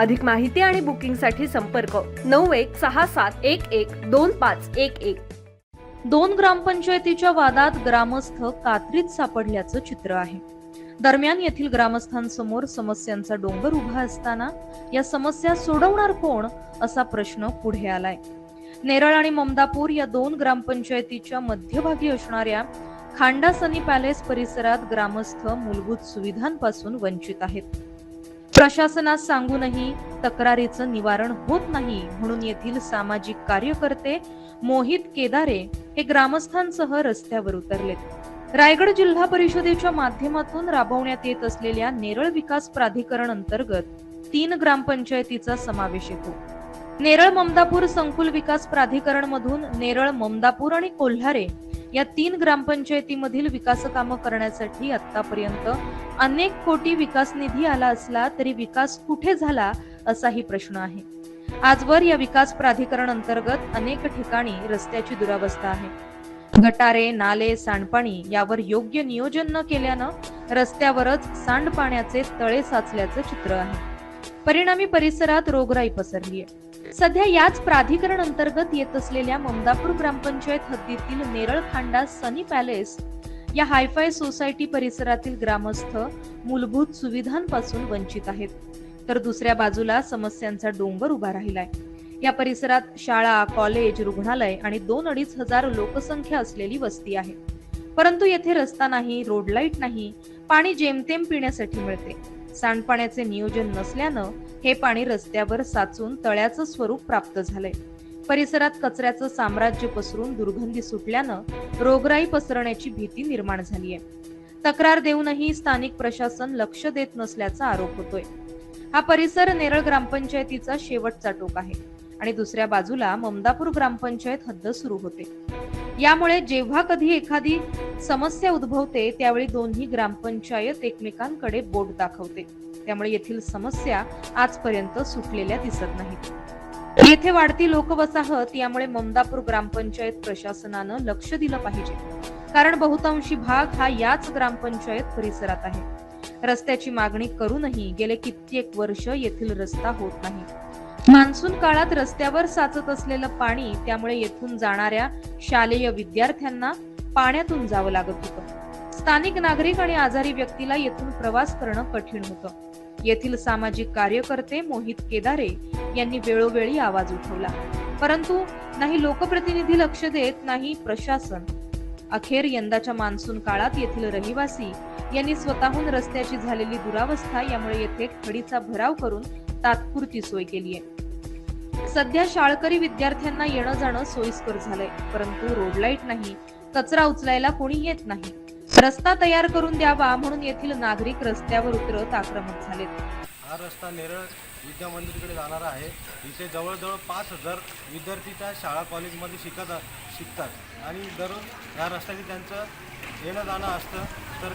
अधिक माहिती आणि बुकिंगसाठी संपर्क नऊ एक सहा सात एक एक दोन पाच एक एक. दोन ग्रामपंचायतीच्या वादात ग्रामस्थ कात्रीत सापडल्याचं चित्र आहे. दरम्यान येथील ग्रामस्थांसमोर समस्यांचा डोंगर उभा असताना या समस्या सोडवणार कोण असा प्रश्न पुढे आलाय. नेरळ आणि ममदापूर या दोन ग्रामपंचायतीच्या मध्यभागी असणाऱ्या खांडा सनी पॅलेस परिसरात ग्रामस्थ मूलभूत सुविधांपासून वंचित आहेत. प्रशासनास सांगूनही तक्रारीचं निवारण होत नाही म्हणून येथील सामाजिक कार्यकर्ते मोहित केदारे हे ग्रामस्थांसह रस्त्यावर उतरलेत. रायगड जिल्हा परिषदेच्या माध्यमातून राबवण्यात येत असलेल्या नेरळ विकास प्राधिकरण अंतर्गत तीन ग्रामपंचायतीचा समावेश येतो. नेरळ ममदापूर संकुल विकास प्राधिकरण मधून नेरळ ममदापूर आणि कोल्हारे या तीन ग्रामपंचायतीमधील विकास कामं करण्यासाठी आतापर्यंत अनेक कोटी विकास निधी आला असला तरी विकास कुठे झाला असाही प्रश्न आहे. आजवर या विकास प्राधिकरण अंतर्गत अनेक ठिकाणी रस्त्याची दुरावस्था आहे. गटारे नाले सांडपाणी यावर योग्य नियोजन न केल्यानं रस्त्यावरच सांडपाण्याचे तळे साचल्याचं चित्र आहे. परिणामी परिसरात रोगराई पसरली आहे सध्या याच प्राधिकरण अंतर्गत येत असलेल्या ममदापूर ग्रामपंचायत हद्दीतील नेरळ खांडा सनी पॅलेस या हायफाय सोसायटी परिसरातील ग्रामस्थ मूलभूत सुविधांपासून वंचित आहेत. तर दुसऱ्या बाजूला समस्यांचा डोंगर उभा राहिलाय. या परिसरात शाळा कॉलेज रुग्णालय आणि दोन अडीच हजार लोकसंख्या असलेली वस्ती आहे. परंतु येथे रस्ता नाही रोड लाइट नाही पाणी जेमतेम पिण्यासाठी मिळते. सांडपाण्याचे नियोजन नसल्यानं हे पाणी रस्त्यावर साचून तळ्याचं स्वरूप प्राप्त झालंय. परिसरात कचऱ्याचं साम्राज्य पसरून दुर्गंधी सुटल्यानं रोगराई पसरण्याची भीती निर्माण झाली आहे तक्रार देऊनही स्थानिक प्रशासन लक्ष देत नसल्याचा आरोप होतोय. हा परिसर नेरळ ग्रामपंचायतीचा शेवटचा टोक आहे आणि दुसऱ्या बाजूला ममदापूर ग्रामपंचायत हद्द सुरू होते. यामुळे जेव्हा कधी एखादी समस्या उद्भवते त्यावेळी दोन्ही ग्रामपंचायत एकमेकांकडे बोट दाखवते. त्यामुळे येथील समस्या आजपर्यंत सुटलेल्या दिसत नाहीत. येथे वाढती लोकवसाहत यामुळे ममदापूर ग्रामपंचायत प्रशासनानं लक्ष दिलं पाहिजे. कारण बहुतांशी भाग हा याच ग्रामपंचायत परिसरात आहे. रस्त्याची मागणी करूनही गेले कित्येक वर्ष येथील रस्ता होत नाही. मान्सून काळात रस्त्यावर साचत असलेलं पाणी त्यामुळे येथून जाणाऱ्या शालेय विद्यार्थ्यांना पाण्यातून जावं लागत होतं. स्थानिक नागरिक आणि आजारी व्यक्तीला येथून प्रवास करणं कठीण होतं. येथील सामाजिक कार्यकर्ते मोहित केदारे यांनी वेळोवेळी आवाज उठवला. परंतु नाही लोकप्रतिनिधी लक्ष देत नाही प्रशासन. अखेर यंदाच्या मान्सून काळात येथील रहिवासी यांनी स्वतःहून रस्त्याची झालेली दुरावस्था यामुळे येथे खडीचा भराव करून तात्पुरती सोय केली आहे सध्या शाळकरी विद्यार्थ्यांना येणं जाणं सोयीस्कर झालंय परंतु रोड लाइट नाही कचरा उचलायला कोणी येत नाही. रस्ता तयार करून द्यावा म्हणून येथील नागरिक रस्त्यावर उतरत आक्रमक झालेत. हा रस्ता नेरळ विद्या मंदिरकडे जाणारा आहे. इथे जवळजवळ पाच हजार विद्यार्थी त्या शाळा कॉलेजमध्ये शिकत शिकतात. आणि दररोज या रस्त्याने त्यांचं येणं जाणं असतं. तर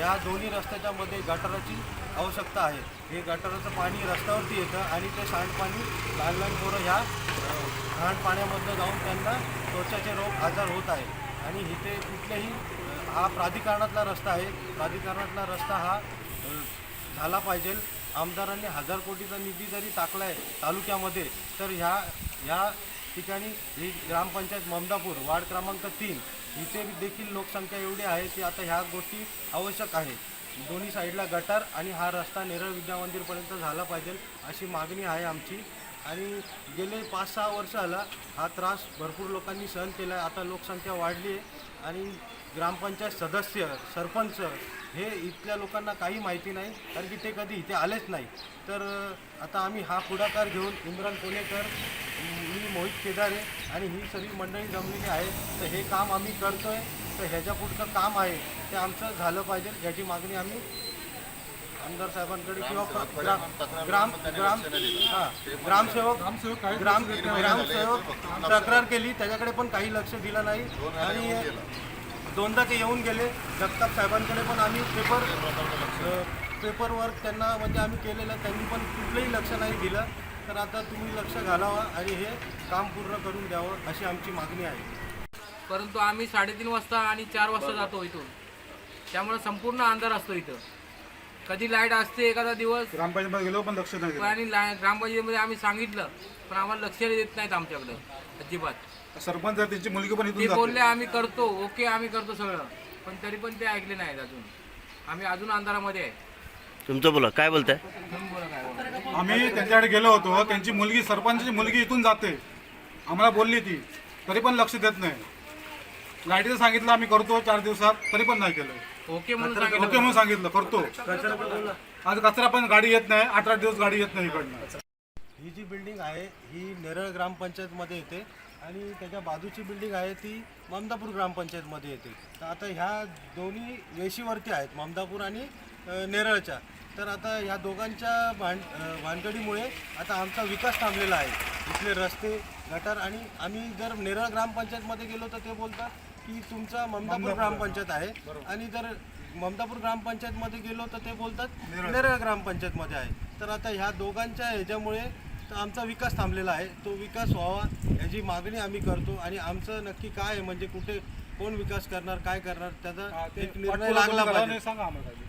या दोन्ही रस्त्याच्या मध्ये गटाराची आवश्यकता आहे. हे गटाराचं पाणी रस्त्यावरती येतं आणि ते सांडपाणी लहान लहान पोरं ह्या घाण पाण्यामधनं जाऊन त्यांना त्वचाचे रोग आजार होत आहे आणि इथे कुठल्याही हा प्राधिकरणातला रस्ता आहे. प्राधिकरणातला रस्ता हा झाला पाहिजे. आमदारांनी हजार कोटीचा निधी जरी टाकला आहे तालुक्यामध्ये तर ह्या ह्या ठिकाणी ही ग्रामपंचायत ममदापूर वार्ड क्रमांक तीन इथे देखील लोकसंख्या एवढी आहे की आता ह्या गोष्टी आवश्यक आहे. दोन्ही साईडला गटार आणि हा रस्ता नेरळ विद्या मंदिरपर्यंत झाला पाहिजे अशी मागणी आहे आमची. आणि गेले पाच सहा वर्ष आला हा त्रास भरपूर लोकांनी सहन केला आहे आता लोकसंख्या वाढली आहे आणि ग्रामपंचायत सदस्य सरपंच हे इथल्या लोकांना काही माहिती नाही कारण की ते कधी इथे आलेच नाही. तर आता आम्ही हा पुढाकार घेऊन इम्रान कोलेकर मोहित केदारे आणि ही सगळी मंडळी जमलेली आहे तर हे काम आम्ही करतोय. तर ह्याच्या पुढचं काम आहे. ते आमचं झालं पाहिजे. याची मागणी आम्ही आमदार साहेबांकडे किंवा ग्राम ग्राम ग्राम हां ग्रामसेवक ग्राम ग्रामसेवक तक्रार केली. त्याच्याकडे पण काही लक्ष दिलं नाही. आणि दोनदा ते येऊन गेले. जगताप साहेबांकडे पण आम्ही पेपर पेपर वर्क त्यांना म्हणजे आम्ही केलेलं. आहे. त्यांनी पण कुठलंही लक्ष नाही दिलं. तर आता तुम्ही लक्ष घालावं आणि हे काम पूर्ण करून द्यावं अशी आमची मागणी आहे. परंतु आम्ही साडेतीन वाजता आणि चार वाजता जातो इथून. त्यामुळे संपूर्ण अंधार असतो इथं. कधी लाइट असते एखादा दिवस ग्रामपंचायत गेलो पण लक्ष नाही आणि ला- ग्रामपंचायतीमध्ये आम्ही सांगितलं पण आम्हाला लक्ष देत नाहीत आमच्याकडे. अजिबात. सरपंच आहे, त्यांची मुलगी पण ते बोलले जाते आम्ही करतो. ओके आम्ही करतो सगळं. पण तरी पण ते ऐकले नाहीत अजून. आम्ही अजून अंधारामध्ये आहे. तुमचं बोला काय बोलताय. आम्ही त्यांच्याकडे गेलो होतो. त्यांची मुलगी सरपंचाची मुलगी इथून जाते. आम्हाला बोलली ती. तरी पण लक्ष देत नाही. लाईटीचं सांगितलं आम्ही करतो चार दिवसात. तरी पण नाही केलं. ओके म्हणून ओके सांगितलं. म्हणून सांगितलं. करतो. आज कचरा पण गाडी येत नाही. अठरा दिवस गाडी येत नाही इकडनं. ही जी बिल्डिंग आहे ही नेरळ ग्रामपंचायतमध्ये येते आणि त्याच्या बाजूची बिल्डिंग आहे ती ममदापूर ग्रामपंचायतमध्ये येते. तर आता ह्या दोन्ही वेशीवरती आहेत ममदापूर आणि नेरळच्या. तर आता ह्या दोघांच्या भांड भानगडीमुळे आता आमचा विकास थांबलेला आहे. इथले रस्ते गटार आणि आम्ही जर नेरळ ग्रामपंचायतमध्ये गेलो तर ते बोलतात की तुमचा ममदापूर ग्रामपंचायत आहे. आणि जर ममदापूर ग्रामपंचायतमध्ये गेलो तर ते बोलतात नेरळ. ग्रामपंचायतमध्ये आहे. तर आता ह्या दोघांच्या ह्याच्यामुळे तर आमचा विकास थांबलेला आहे. तो विकास व्हावा याची मागणी आम्ही करतो आणि आमचं नक्की काय आहे म्हणजे कुठे कोण विकास करणार काय करणार त्याचा एक निर्णय लागला पाहिजे. सांगा आम्हाला. काही.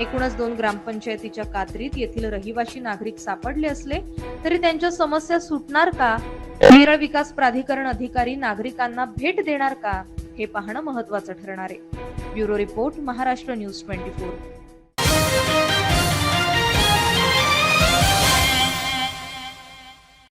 एकूणच दोन ग्रामपंचायतीच्या कात्रीत येथील रहिवाशी नागरिक सापडले असले तरी त्यांच्या समस्या सुटणार का? केरळ विकास प्राधिकरण अधिकारी नागरिकांना भेट देणार का? हे पाहणं महत्वाचं ठरणार आहे. Bureau report Maharashtra news twenty four.